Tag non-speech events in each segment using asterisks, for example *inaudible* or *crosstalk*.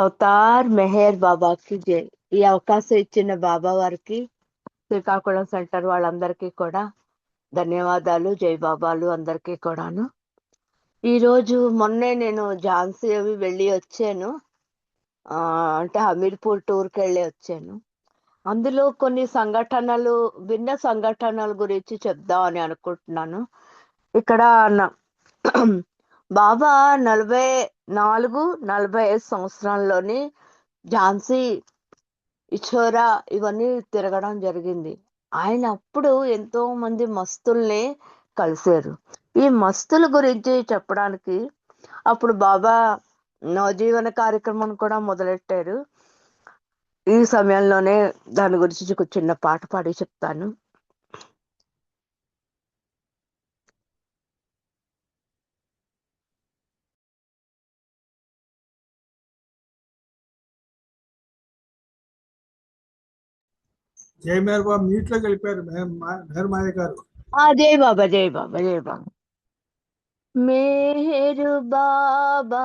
Avatar Meher బాబాకి జై ఈ అవకాశం ఇచ్చిన బాబా వారికి శ్రీకాకుళం సెంటర్ వాళ్ళందరికీ కూడా ధన్యవాదాలు జై బాబాలు అందరికీ కూడాను. ఈరోజు మొన్నే నేను ఝాన్సీ అవి వెళ్ళి వచ్చాను. అంటే హమీర్పూర్ టూర్కి వెళ్ళి వచ్చాను. అందులో కొన్ని సంఘటనలు భిన్న సంఘటనల గురించి చెప్దామని అనుకుంటున్నాను. ఇక్కడ బాబా నలభై నాలుగు నలభై ఐదు సంవత్సరాల్లోని ఝాన్సీ ఇచోరా ఇవన్నీ తిరగడం జరిగింది. ఆయన అప్పుడు ఎంతో మంది మస్తుల్ని కలిశారు. ఈ మస్తుల గురించి చెప్పడానికి అప్పుడు బాబా నవజీవన కార్యక్రమం కూడా మొదలెట్టారు. ఈ సమయంలోనే దాని గురించి చిన్న పాట పాడి చెప్తాను. జై మేర్ బాబు మీట్లోకి వెళ్ళిపోయారు మెహర్ మాయ గారు. జయ బాబా జయ బాబా జయ బాబా. మేరు బాబా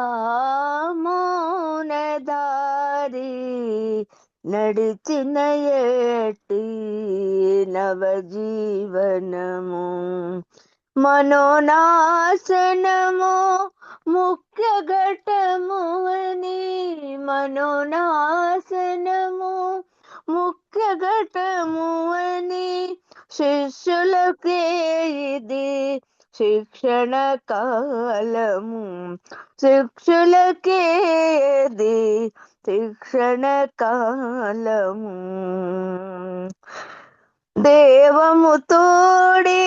మౌనదారి నడిచిన ఏటి నవజీవనము. మనోనాశనము ముఖ్య ఘటము అని మనోనాశనము ముఖ్య ఘటము అని శిష్యులకే ఇది శిక్షణ కాలము. శిక్షులకేది శిక్షణ కాలము. దేవము తోడే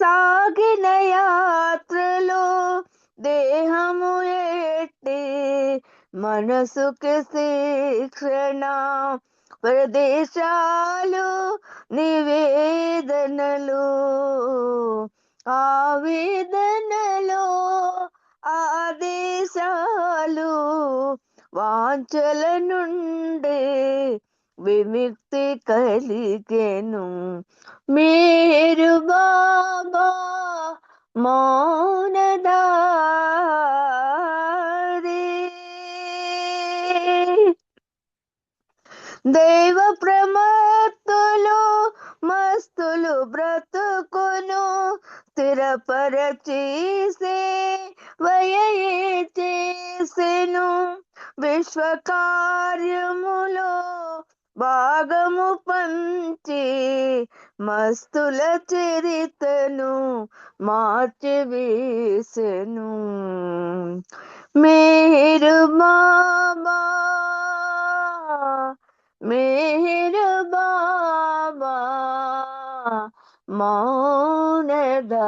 సాగిన యాత్రలో దేహము ఎట్టి మనసుకి శిక్షణ ప్రదేశాలు నివేదనలు ఆవేదనలో ఆదేశాలు వాంచల నుండే విముక్తి కలిగెను. మీరు బాబా మా దైవ ప్రమత్తులు మస్తులు బ్రతుకును స్థిరపరచేసే వయయే చేసెను. విశ్వ కార్యములో భాగము పంచి మస్తుల చరితను మార్చి వేసెను మీరు బాబా మీరు బాబా మౌనదారి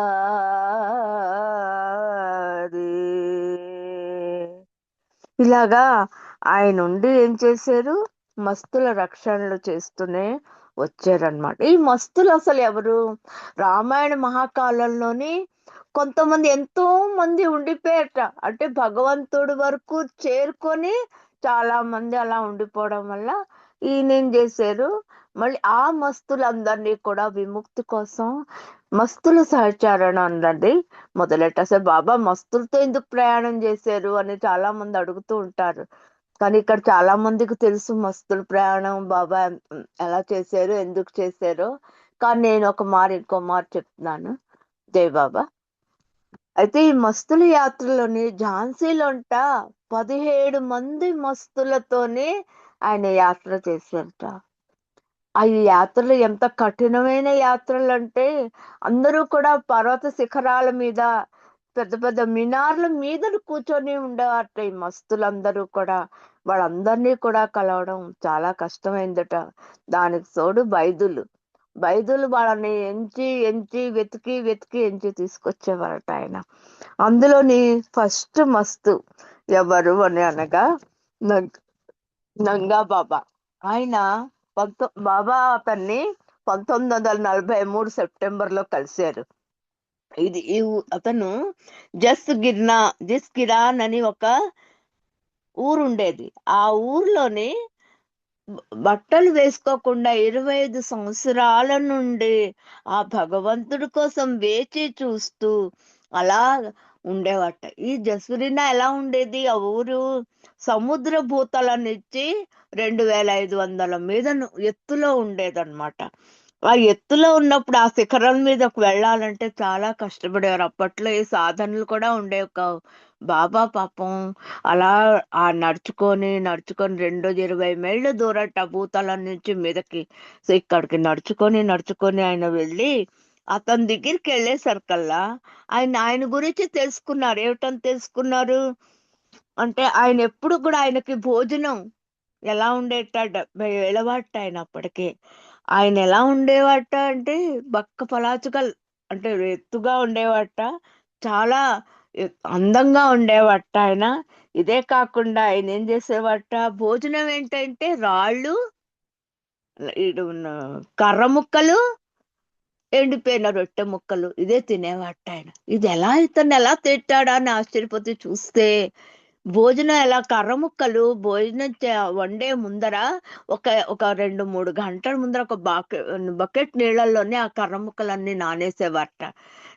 ఇలాగా ఆయన ఉండి ఏం చేశారు? మస్తుల రక్షణలు చేస్తూనే వచ్చారనమాట ఈ మస్తులు అసలు ఎవరు? రామాయణ మహాకాలంలోని కొంతమంది ఎంతో మంది ఉండిపోయారట. అంటే భగవంతుడి వరకు చేరుకొని చాలా మంది అలా ఉండిపోవడం వల్ల ఈయనేం చేశారు? మళ్ళీ ఆ మస్తులందరినీ కూడా విముక్తి కోసం మస్తుల సహచారణ అన్నది మొదలెట్ట. అసలు బాబా మస్తులతో ఎందుకు ప్రయాణం చేశారు అని చాలా మంది అడుగుతూ ఉంటారు. కానీ ఇక్కడ చాలా మందికి తెలుసు మస్తుల ప్రయాణం బాబా ఎలా చేశారు ఎందుకు చేశారు. కానీ నేను ఒక మారు ఇంకో మారు చెప్తున్నాను. జై బాబా. అయితే ఈ మస్తుల యాత్రలోని ఝాన్సీలోంట పదిహేడు మంది మస్తులతోనే ఆయన యాత్ర చేశారట. ఆ యాత్రలు ఎంత కఠినమైన యాత్రలు అంటే అందరూ కూడా పర్వత శిఖరాల మీద పెద్ద పెద్ద మినార్ల మీద కూర్చొని ఉండేవారట ఈ మస్తులందరూ కూడా. వాళ్ళందరినీ కూడా కలవడం చాలా కష్టమైందట. దానికి తోడు బైదులు. బైదులు వాళ్ళని ఎంచి ఎంచి వెతికి వెతికి ఎంచి తీసుకొచ్చేవారట ఆయన. అందులోని ఫస్ట్ మస్తు ఎవరు అని అనగా నంగా బాబా. ఆయన పంతొ బాబా అతన్ని పంతొమ్మిది వందల నలభై మూడు సెప్టెంబర్లో కలిశారు. ఇది ఈ అతను జస్ గిర్నా జస్ గిరాన్ అని ఒక ఊరు ఉండేది ఆ ఊర్లోని బట్టలు వేసుకోకుండా ఇరవై ఐదు సంవత్సరాల నుండి ఆ భగవంతుడి కోసం వేచి చూస్తూ అలా ఉండేవాట. ఈ జస్వరీనా ఎలా ఉండేది? ఆ ఊరు సముద్ర భూతలనిచ్చి రెండు వేల ఐదు వందల మీద ఎత్తులో ఉండేదన్నమాట. ఆ ఎత్తులో ఉన్నప్పుడు ఆ శిఖరం మీదకు వెళ్ళాలంటే చాలా కష్టపడేవారు. అప్పట్లో ఈ సాధనలు కూడా ఉండేవి కావు. బాబా పాపం అలా ఆ నడుచుకొని నడుచుకొని రెండు ఇరవై మైళ్ళు దూరట భూతలం నుంచి మీదకి సో ఇక్కడికి నడుచుకొని నడుచుకొని ఆయన వెళ్ళి అతని దగ్గరికి వెళ్ళేసరికల్లా ఆయన ఆయన గురించి తెలుసుకున్నారు. ఏమిటని తెలుసుకున్నారు? అంటే ఆయన ఎప్పుడు కూడా ఆయనకి భోజనం ఎలా ఉండేట ఎలవాట ఆయన అప్పటికే ఆయన ఎలా ఉండేవాట అంటే బక్క పలాచుగా అంటే ఎత్తుగా ఉండేవాట చాలా అందంగా ఉండేవాట ఆయన. ఇదే కాకుండా ఆయన ఏం చేసేవాట భోజనం ఏంటంటే రాళ్ళు ఇడు కర్ర ముక్కలు ఎండిపోయిన రొట్టె ముక్కలు ఇదే తినేవాట ఆయన. ఇది ఎలా ఇతను ఎలా తిట్టాడా అని ఆశ్చర్యపోతే చూస్తే భోజనం ఎలా? కర్ర ముక్కలు భోజనం చే- వండే ముందర ఒక ఒక రెండు మూడు గంటల ముందర ఒక బకెట్ బకెట్ నీళ్ళల్లోనే ఆ కర్ర ముక్కలన్నీ నానేసేవారట.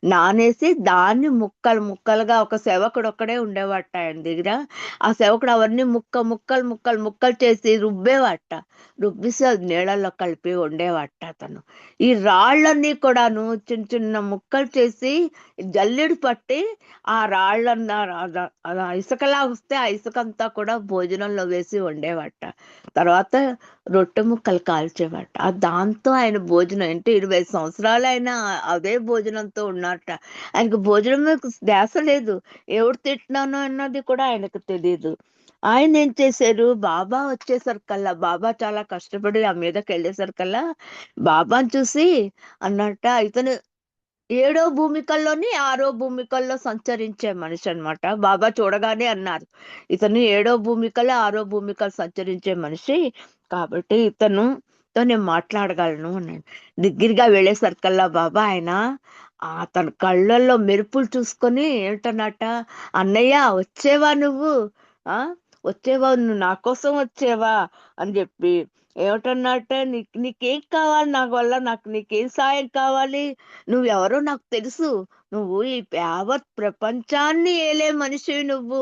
నానేసి దాన్ని ముక్కలు ముక్కలుగా ఒక సేవకుడు ఒక్కడే ఉండేవాట ఆయన దగ్గర. ఆ సేవకుడు అవన్నీ ముక్క ముక్కలు ముక్కలు ముక్కలు చేసి రుబ్బేవాట. రుబ్బిసి అది నీళ్ళల్లో కలిపి వండేవాట అతను. ఈ రాళ్ళన్నీ కూడాను చిన్న చిన్న ముక్కలు చేసి జల్లెడు పట్టి ఆ రాళ్ళన్న అద- ఇసుకలా వస్తే ఆ ఇసుక అంతా కూడా భోజనంలో వేసి వండేవాట. తర్వాత రొట్టె ముక్కలు కాల్చేవాట. ఆ దాంతో ఆయన భోజనం అంటే ఇరవై సంవత్సరాలు ఆయన అదే భోజనంతో అన్నమాట. ఆయనకు భోజనం మీద ధ్యాస లేదు. ఎవరు తిట్టినాను అన్నది కూడా ఆయనకు తెలియదు ఆయన ఏం చేశారు? బాబా వచ్చేసరికల్లా బాబా చాలా కష్టపడి ఆ మీదకి వెళ్ళేసరికల్లా బాబాని చూసి అన్నట్ట ఇతను ఏడో భూమికల్లోని ఆరో భూమికల్లో సంచరించే మనిషి అన్నమాట. బాబా చూడగానే అన్నారు ఇతను ఏడో భూమికలో ఆరో భూమికలు సంచరించే మనిషి. కాబట్టి ఇతను తో నేను మాట్లాడగలను అన్నాడు. దగ్గరగా వెళ్ళేసరికల్లా బాబా ఆయన ఆ తన కళ్ళల్లో మెరుపులు చూసుకొని ఏంటన్నట అన్నయ్య వచ్చేవా నువ్వు? ఆ? వచ్చేవా? నువ్వు నా కోసం వచ్చేవా? అని చెప్పి. ఏమిటన్నట్ట నీకు నీకేం కావాలి నాకు వల్ల? నాకు నీకేం సాయం కావాలి? నువ్వెవరో నాకు తెలుసు. నువ్వు ఈ యావత్ ప్రపంచాన్ని ఏలే మనిషి నువ్వు.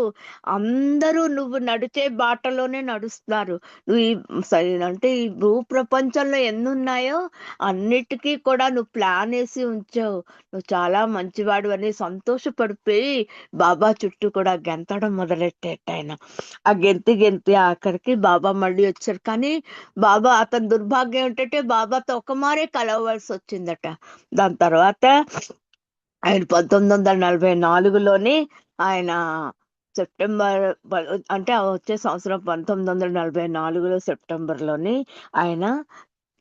అందరూ నువ్వు నడిచే బాటలోనే నడుస్తున్నారు. నువ్వు ఈ సరే అంటే ఈ భూ ప్రపంచంలో ఎన్ని ఉన్నాయో అన్నిటికీ కూడా నువ్వు ప్లాన్ వేసి ఉంచావు. నువ్వు చాలా మంచివాడు అని సంతోషపడిపోయి బాబా చుట్టూ కూడా గెంతడం మొదలెట్టేట ఆయన. ఆ గెంతి గెంతి ఆఖరికి బాబా మళ్ళీ వచ్చారు. కానీ బాబా అతని దుర్భాగ్యం ఏంటంటే బాబాతో ఒక మారే కలవాల్సి వచ్చిందట. దాని తర్వాత ఆయన పంతొమ్మిది వందల నలభై నాలుగులోని ఆయన సెప్టెంబర్ అంటే ఆ వచ్చే సంవత్సరం పంతొమ్మిది వందల నలభై నాలుగులో సెప్టెంబర్లోని ఆయన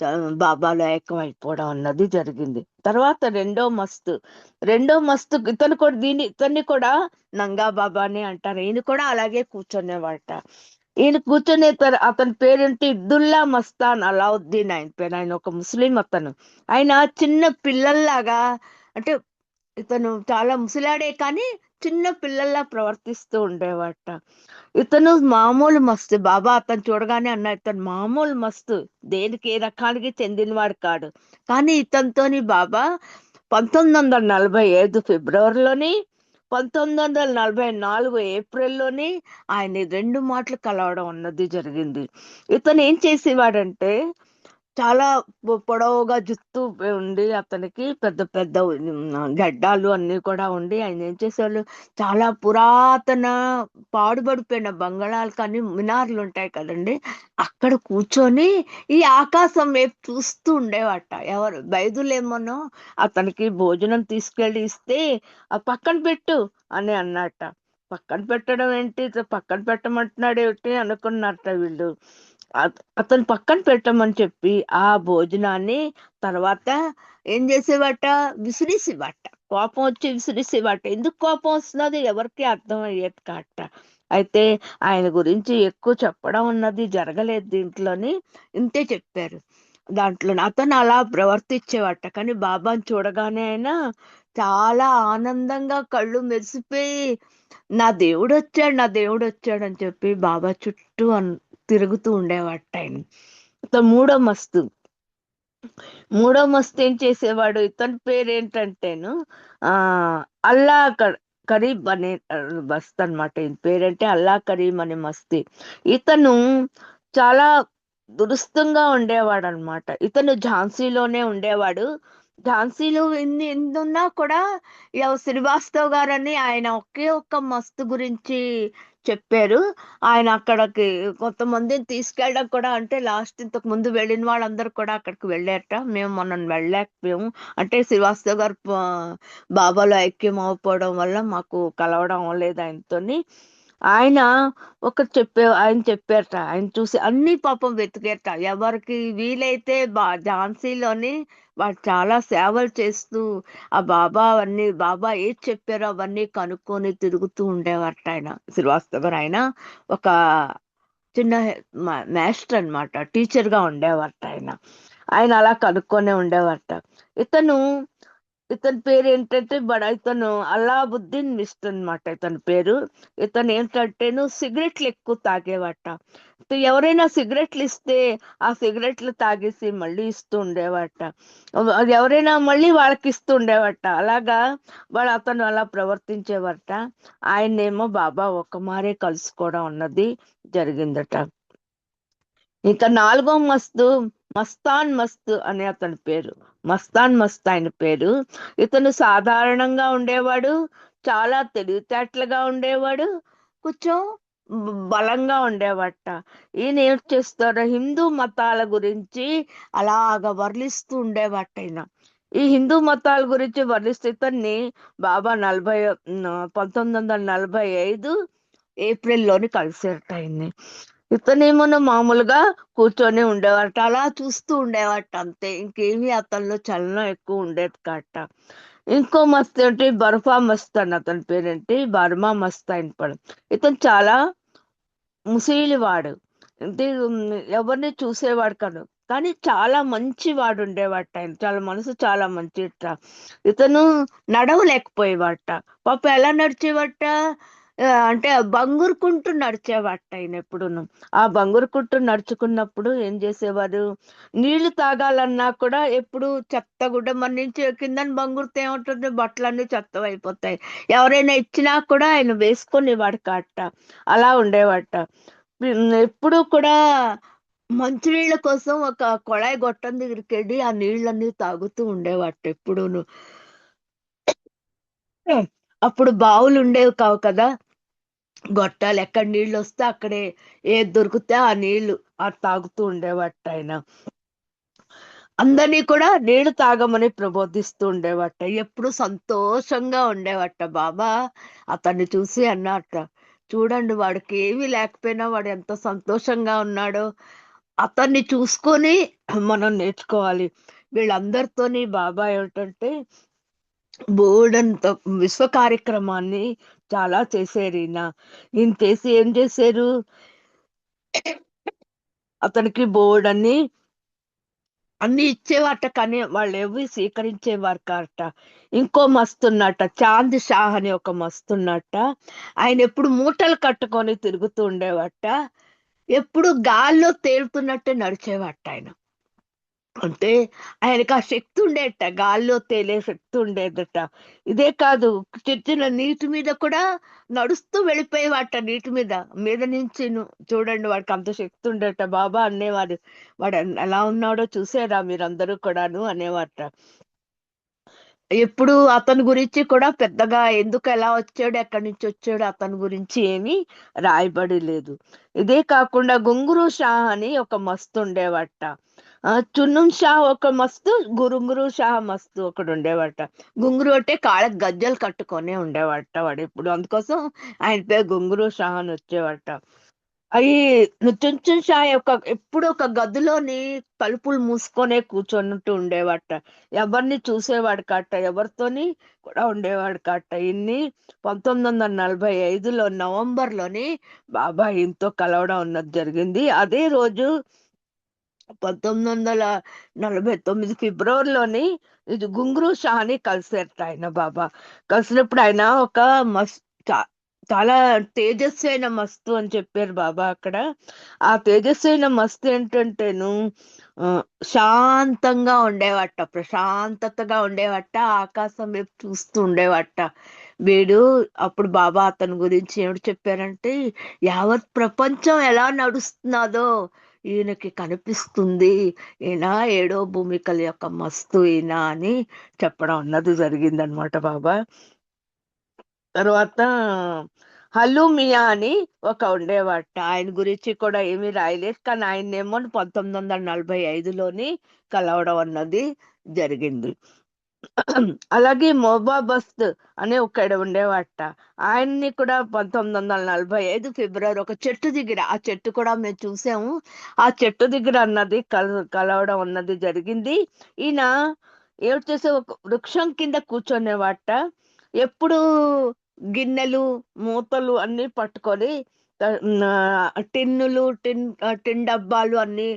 ఆ, బాబాలో ఏకమైపోవడం అన్నది జరిగింది. తర్వాత రెండో మస్తు రెండో మస్తు ఇతను కూడా దీని ఇతన్ని కూడా నంగా బాబానే అంటారు. ఈయన కూడా అలాగే కూర్చునేవాట. ఈయన కూర్చునే తర- అతని పేరేంటి? ఇద్దుల్లా మస్తాన్ అలావుద్దీన్ ఆయన పేరు. ఆయన ఒక ముస్లిం అతను. ఆయన చిన్న పిల్లల్లాగా అంటే ఇతను చాలా ముసలాడే కానీ చిన్న పిల్లల్లా ప్రవర్తిస్తూ ఉండేవాట. ఇతను మామూలు మస్తు బాబా అతను చూడగానే అన్న ఇతను మామూలు మస్తు దేనికి ఏ రకానికి చెందినవాడు కాడు. కానీ ఇతనితోని బాబా పంతొమ్మిది వందల నలభై ఐదు ఫిబ్రవరిలోని పంతొమ్మిది వందల నలభై నాలుగు ఏప్రిల్లోని ఆయన రెండు మాటలు కలవడం అన్నది జరిగింది. ఇతను ఏం చేసేవాడంటే చాలా పొడవుగా జుత్తు ఉండి అతనికి పెద్ద పెద్ద గడ్డాలు అన్ని కూడా ఉండి ఆయన ఏం చేసేవాళ్ళు? చాలా పురాతన పాడుబడిపోయిన బంగాళాలు కానీ మినార్లు ఉంటాయి కదండి అక్కడ కూర్చొని ఈ ఆకాశం వైపు చూస్తూ ఉండేవాట. ఎవరు? బైదులేమోనో అతనికి భోజనం తీసుకెళ్ళి ఇస్తే ఆ పక్కన పెట్టు అని అన్నట పక్కన పెట్టడం ఏంటి? పక్కన పెట్టమంటున్నాడు ఏమిటి అనుకున్నట్ట వీళ్ళు. అతను పక్కన పెట్టమని చెప్పి ఆ భోజనాన్ని తర్వాత ఏం చేసేవాట? విసిరేసేవాట. కోపం వచ్చి విసిరేసేవాట. ఎందుకు కోపం వస్తున్నది ఎవరికి అర్థం అయ్యేది కాట. అయితే ఆయన గురించి ఎక్కువ చెప్పడం అన్నది జరగలేదు దీంట్లోని. ఇంతే చెప్పారు. దాంట్లో అతను అలా ప్రవర్తించేవాట. కానీ బాబాని చూడగానే ఆయన చాలా ఆనందంగా కళ్ళు మెరిసిపోయి నా దేవుడు వచ్చాడు నా దేవుడు వచ్చాడు అని చెప్పి బాబా చుట్టూ అన్- తిరుగుతూ ఉండేవాడు ఆయన ఇతను మూడో మస్తు. మూడో మస్తు ఏం చేసేవాడు? ఇతని పేరు ఏంటంటేను ఆ అల్లా కరీబ్ అనే మస్త్ అనమాట ఈయన పేరంటే అల్లా కరీం అనే మస్తి. ఇతను చాలా దురుస్తంగా ఉండేవాడు అనమాట ఇతను ఝాన్సీలోనే ఉండేవాడు. ఝాన్సీలో ఎన్ని ఎందున్నా కూడా శ్రీవాస్తవ్ గారని ఆయన ఒకే ఒక్క మస్తు గురించి చెప్పారు. ఆయన అక్కడికి కొంతమందిని తీసుకెళ్ళడం కూడా అంటే లాస్ట్ ఇంతకు ముందు వెళ్ళిన వాళ్ళందరూ కూడా అక్కడికి వెళ్ళారట. మేము మొన్న వెళ్ళలేకపోయాము. అంటే శ్రీవాస్తవ్ గారు బాబాలో ఐక్యం అవ్వకపోవడం వల్ల మాకు కలవడం లేదు ఆయనతోని. ఆయన ఒక చెప్పే ఆయన చెప్పారట. ఆయన చూసి అన్ని పాపం వెతికారట. ఎవరికి వీలైతే బా ఝాన్సీలోని వాళ్ళు చాలా సేవలు చేస్తూ ఆ బాబా అవన్నీ బాబా ఏది చెప్పారో అవన్నీ కనుక్కొని తిరుగుతూ ఉండేవారట ఆయన. శ్రీవాస్తవ ఆయన ఒక చిన్న మాస్టర్ అన్నమాట. టీచర్గా ఉండేవారట ఆయన. ఆయన అలా కనుక్కొనే ఉండేవారట. ఇతను ఇతని పేరు ఏంటంటే బడ ఇతను అల్లాబుద్దీన్ మిస్ట్ అన్నమాట ఇతని పేరు. ఇతను ఏంటంటేను సిగరెట్లు ఎక్కువ తాగేవాట. ఎవరైనా సిగరెట్లు ఇస్తే ఆ సిగరెట్లు తాగేసి మళ్ళీ ఇస్తూ ఉండేవాట. అది ఎవరైనా మళ్ళీ వాళ్ళకి ఇస్తూ ఉండేవాట. అలాగా వాడు అతను అలా ప్రవర్తించేవారట ఆయనేమో బాబా ఒక మారే కలుసుకోవడం అన్నది జరిగిందట. ఇంకా నాలుగో మస్తు మస్తాన్ మస్తు అనే అతని పేరు. మస్తాన్ మస్త్ ఆయన పేరు. ఇతను సాధారణంగా ఉండేవాడు చాలా తెలివితేటలుగా ఉండేవాడు కొంచెం బలంగా ఉండేవాట. ఈయన ఏం చేస్తారు హిందూ మతాల గురించి అలాగ వర్ణిస్తూ ఉండేవాట ఈయన. ఈ హిందూ మతాల గురించి వర్ణిస్తూ ఇతన్ని బాబా నలభై పంతొమ్మిది వందల నలభై ఐదు ఏప్రిల్లోని కలిసేట ఆయన్ని ఇతనేమో మామూలుగా కూర్చొని ఉండేవాట అలా చూస్తూ ఉండేవాట అంతే. ఇంకేమి అతనిలో చలనం ఎక్కువ ఉండేది కాట. ఇంకో మస్త్ ఏంటి? బర్ఫా మస్త్ అని అతని పేరేంటి? బర్మా మస్త్ ఆయన పడు. ఇతను చాలా ముసలివాడు. అంటే ఎవరిని చూసేవాడు కాదు. కానీ చాలా మంచి వాడు ఉండేవాట ఆయన. చాలా మనసు చాలా మంచి ఇతను నడవలేకపోయేవాట పాప ఎలా నడిచేవాట అంటే బంగురుకుంటూ నడిచేవాట ఆయన ఎప్పుడును. ఆ బంగురుకుంటూ నడుచుకున్నప్పుడు ఏం చేసేవారు? నీళ్ళు తాగాలన్నా కూడా ఎప్పుడు చెత్త గుడ్డ మన నుంచి కింద బంగురితే ఏముంటుంది? బట్టలన్నీ చెత్త అయిపోతాయి. ఎవరైనా ఇచ్చినా కూడా ఆయన వేసుకునేవాడు కాట అలా ఉండేవాట. ఎప్పుడు కూడా మంచినీళ్ళ కోసం ఒక కొళాయి గొట్టం దగ్గరికి వెళ్ళి ఆ నీళ్ళన్నీ తాగుతూ ఉండేవాట ఎప్పుడూను. అప్పుడు బావులు ఉండేవి కావు కదా. గొట్టాలు ఎక్కడ నీళ్ళు వస్తే అక్కడే ఏది దొరికితే ఆ నీళ్ళు ఆ తాగుతూ ఉండేవాట ఆయన అందరినీ కూడా నీళ్ళు తాగమని ప్రబోధిస్తూ ఉండేవాట. ఎప్పుడు సంతోషంగా ఉండేవాట. బాబా అతన్ని చూసి అన్నట్ట చూడండి వాడికి ఏమీ లేకపోయినా వాడు ఎంత సంతోషంగా ఉన్నాడో అతన్ని చూసుకొని మనం నేర్చుకోవాలి. వీళ్ళందరితోని బాబా ఏమిటంటే బోర్డంత విశ్వ కార్యక్రమాన్ని చాలా చేశారు ఈయన. ఈయన చేసి ఏం చేశారు? అతనికి బోర్డు అన్ని అన్ని ఇచ్చేవాట కానీ వాళ్ళు ఏవి స్వీకరించేవారు కాట ఇంకో మస్తున్నట్ట చాంద్ షాహ్ అని ఒక మస్తున్నట్ట ఆయన ఎప్పుడు మూటలు కట్టుకొని తిరుగుతూ ఉండేవాట ఎప్పుడు గాల్లో తేలుతున్నట్టే నడిచేవాట ఆయన. అంటే ఆయనకు ఆ శక్తి ఉండేట గాల్లో తేలే శక్తి ఉండేదట. ఇదే కాదు చిన్న నీటి మీద కూడా నడుస్తూ వెళ్ళిపోయేవాట నీటి మీద. మీద నుంచి చూడండి వాడికి అంత శక్తి ఉండేట బాబా అనేవాడు వాడు ఎలా ఉన్నాడో చూసారా మీరందరూ కూడాను అనేవాట. ఎప్పుడు అతని గురించి కూడా పెద్దగా ఎందుకు ఎలా వచ్చాడు ఎక్కడి నుంచి వచ్చాడు అతని గురించి ఏమీ రాయబడి లేదు. ఇదే కాకుండా గుంగురు షా అని ఒక మస్తు ఉండేవాట. చున్నుం షా ఒక మస్తు గురుంగురు షా మస్తు ఒకడు ఉండేవాట గుంగురు అంటే కాళ్ళకి గజ్జలు కట్టుకొనే ఉండేవాట వాడు ఇప్పుడు. అందుకోసం ఆయన పేరు గుంగురు షా అని వచ్చేవాట. అవి చుంచున్ షా యొక్క ఎప్పుడు ఒక గదిలోని తలుపులు మూసుకొనే కూర్చొన్నట్టు ఉండేవాట. ఎవరిని చూసేవాడు కాట ఎవరితోని కూడా ఉండేవాడు కాట. ఇన్ని పంతొమ్మిది వందల నలభై ఐదులో నవంబర్లోని బాబా ఇంతో కలవడం అన్నది జరిగింది. అదే రోజు పంతొమ్మిది వందల నలభై తొమ్మిది ఫిబ్రవరిలోని ఇది గుంగ్రూ షాని కలిసారట ఆయన బాబా. కలిసినప్పుడు ఆయన ఒక మస్తు చాలా తేజస్వి అయిన మస్తు అని చెప్పారు బాబా అక్కడ. ఆ తేజస్వి అయిన మస్తు ఏంటంటేను శాంతంగా ఉండేవట ప్రశాంతతగా ఉండేవట ఆకాశం వైపు చూస్తూ ఉండేవట. వీడు అప్పుడు బాబా అతని గురించి ఏమిటి చెప్పారంటే యావత్ ప్రపంచం ఎలా నడుస్తున్నదో ఈయనకి కనిపిస్తుంది. ఈయన ఏడో భూమికల యొక్క మస్తు ఈయన అని చెప్పడం అన్నది జరిగిందనమాట బాబా. తర్వాత హలుమియా అని ఒక ఉండేవాట. ఆయన గురించి కూడా ఏమీ రాయలేదు. కానీ ఆయన్నేమో పంతొమ్మిది వందల నలభై ఐదులోని కలవడం అన్నది జరిగింది. *clears throat* అలాగే మొబాబస్త్ అనే ఒకడు ఉండేవాట. ఆయన్ని కూడా పంతొమ్మిది వందల నలభై ఐదు ఫిబ్రవరి ఒక చెట్టు దగ్గర ఆ చెట్టు కూడా మేము చూసాము. ఆ చెట్టు దగ్గర అన్నది కల కలవడం అన్నది జరిగింది. ఈయన ఏడు చేసే ఒక వృక్షం కింద కూర్చొనేవాట. ఎప్పుడు గిన్నెలు మూతలు అన్ని పట్టుకొని టిన్నులు టిన్ టిన్ డబ్బాలు అన్ని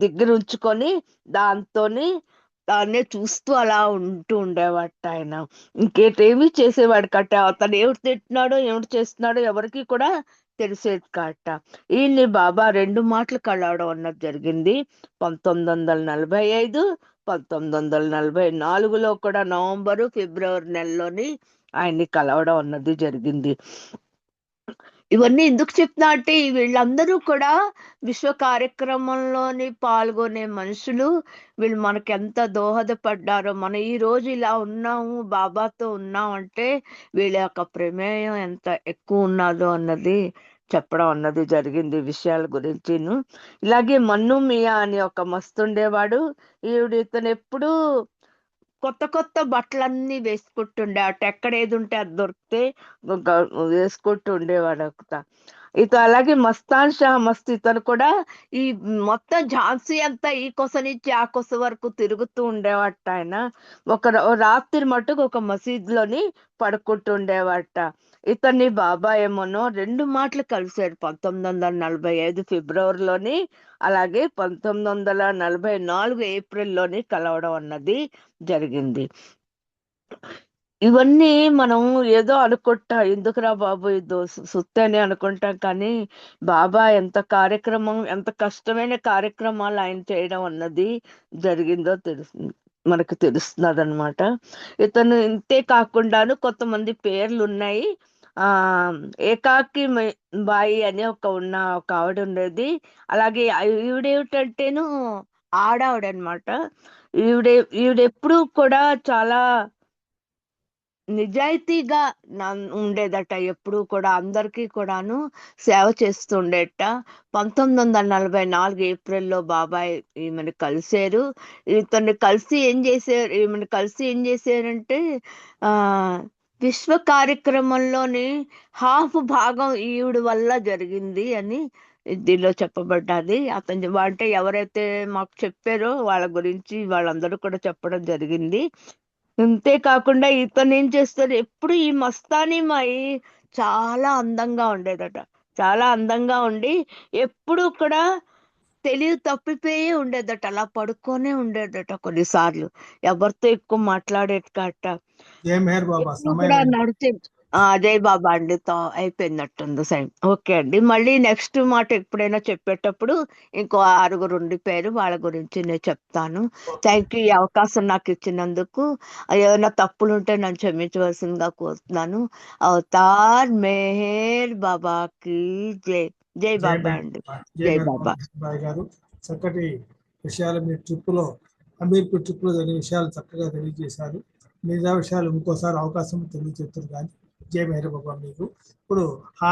దగ్గర ఉంచుకొని దాంతోని దాన్నే చూస్తూ అలా ఉంటూ ఉండేవాట ఆయన ఇంకేటేమి చేసేవాడు కట్ట. అతను ఏమిటి తిట్టినాడో ఏమిటి చేస్తున్నాడో ఎవరికి కూడా తెలిసేది కాట. ఈయన్ని బాబా రెండు మాటలు కలవడం అన్నది జరిగింది. పంతొమ్మిది వందల నలభై ఐదు పంతొమ్మిది వందల నలభై నాలుగులో కూడా నవంబరు ఫిబ్రవరి నెలలోని ఆయన్ని కలవడం అన్నది జరిగింది. ఇవన్నీ ఎందుకు చెప్తున్నా అంటే వీళ్ళందరూ కూడా విశ్వ కార్యక్రమంలోని పాల్గొనే మనుషులు. వీళ్ళు మనకి ఎంత దోహదపడ్డారో మనం ఈ రోజు ఇలా ఉన్నాము బాబాతో ఉన్నాం అంటే వీళ్ళ యొక్క ప్రమేయం ఎంత ఎక్కువ ఉన్నదో అన్నది చెప్పడం అన్నది జరిగింది విషయాల గురించి ఇలాగే మన్ను మియా అని ఒక మస్తుండేవాడు ఈవిడ ఇతను ఎప్పుడూ కొత్త కొత్త బట్టలన్నీ వేసుకుంటుండే. అటు ఎక్కడ ఏది ఉంటే అది దొరికితే ఒక- వేసుకుంటూ ఉండేవాడు ఇతను ఇత అలాగే మస్తాన్ షా మస్త్ ఇతను కూడా ఈ మొత్తం ఝాన్సీ అంతా ఈ కొస నుంచి ఆ కొస వరకు తిరుగుతూ ఉండేవాట ఆయన. ఒక రాత్రి మటుకు ఒక మసీద్లోని పడుకుంటుండేవాట. ఇతన్ని బాబా ఏమోనో రెండు మాటలు కలిశాడు పంతొమ్మిది వందల నలభై ఐదు ఫిబ్రవరిలోని అలాగే పంతొమ్మిది వందల నలభై నాలుగు ఏప్రిల్లోని కలవడం అన్నది జరిగింది. ఇవన్నీ మనం ఏదో అనుకుంటా ఎందుకురా బాబు ఇదో సుత్తి అని అనుకుంటాం కానీ బాబా ఎంత కార్యక్రమం ఎంత కష్టమైన కార్యక్రమాలు ఆయన చేయడం అన్నది జరిగిందో తెలుసు మనకు తెలుస్తున్నది అనమాట ఇతను ఇంతే కాకుండాను కొంతమంది పేర్లు ఉన్నాయి ఆ ఏకాకి బాయి అని ఒక ఉన్న ఒక ఆవిడ ఉండేది. అలాగే ఈవిడేమిటంటేను ఆడావిడ అనమాట ఈవిడే ఈవిడెప్పుడు కూడా చాలా నిజాయితీగా నా- ఉండేదట. ఎప్పుడు కూడా అందరికీ కూడాను సేవ చేస్తుండేట. పంతొమ్మిది వందల నలభై నాలుగు ఏప్రిల్లో బాబాయ్ ఈమెను కలిశారు. ఇతన్ని కలిసి ఏం చేశారు? ఈమెను కలిసి ఏం చేశారంటే ఆ విశ్వ కార్యక్రమంలోని హాఫ్ భాగం ఈవిడ వల్ల జరిగింది అని దీనిలో చెప్పబడ్డది. అతను అంటే ఎవరైతే మాకు చెప్పారో వాళ్ళ గురించి వాళ్ళందరూ కూడా చెప్పడం జరిగింది. అంతే కాకుండా ఇతను ఏం చేస్తాడు? ఎప్పుడు ఈ మస్తానీ మాయి చాలా అందంగా ఉండేదట. చాలా అందంగా ఉండి ఎప్పుడు కూడా తెలివి తప్పిపోయి ఉండేదట. అలా పడుకొనే ఉండేదట కొన్నిసార్లు. ఎవరితో ఎక్కువ అయింది. నడిచే ఆ, జై బాబా అండి తో అయిపోయినట్టుంది సైన్ ఓకే అండి. మళ్ళీ నెక్స్ట్ మాట ఎప్పుడైనా చెప్పేటప్పుడు ఇంకో ఆరుగురు ఉండిపోయారు వాళ్ళ గురించి నేను చెప్తాను. థ్యాంక్ యూ ఈ అవకాశం నాకు ఇచ్చినందుకు. ఏమైనా తప్పులు ఉంటే నన్ను క్షమించవలసిందిగా కోరుతున్నాను. అవతార్ మెహర్ బాబాకి జై. జై బాబా అండి. జై బాబా. గారు చక్కటి విషయాలు మీ ట్రిప్లో అమీర్పూర్ ట్రిప్లో జరిగిన విషయాలు చక్కగా తెలియజేశారు. మిగతా విషయాలు ఇంకోసారి అవకాశం తెలియజేస్తారు కానీ జై మెహర్ బాబా మీకు ఇప్పుడు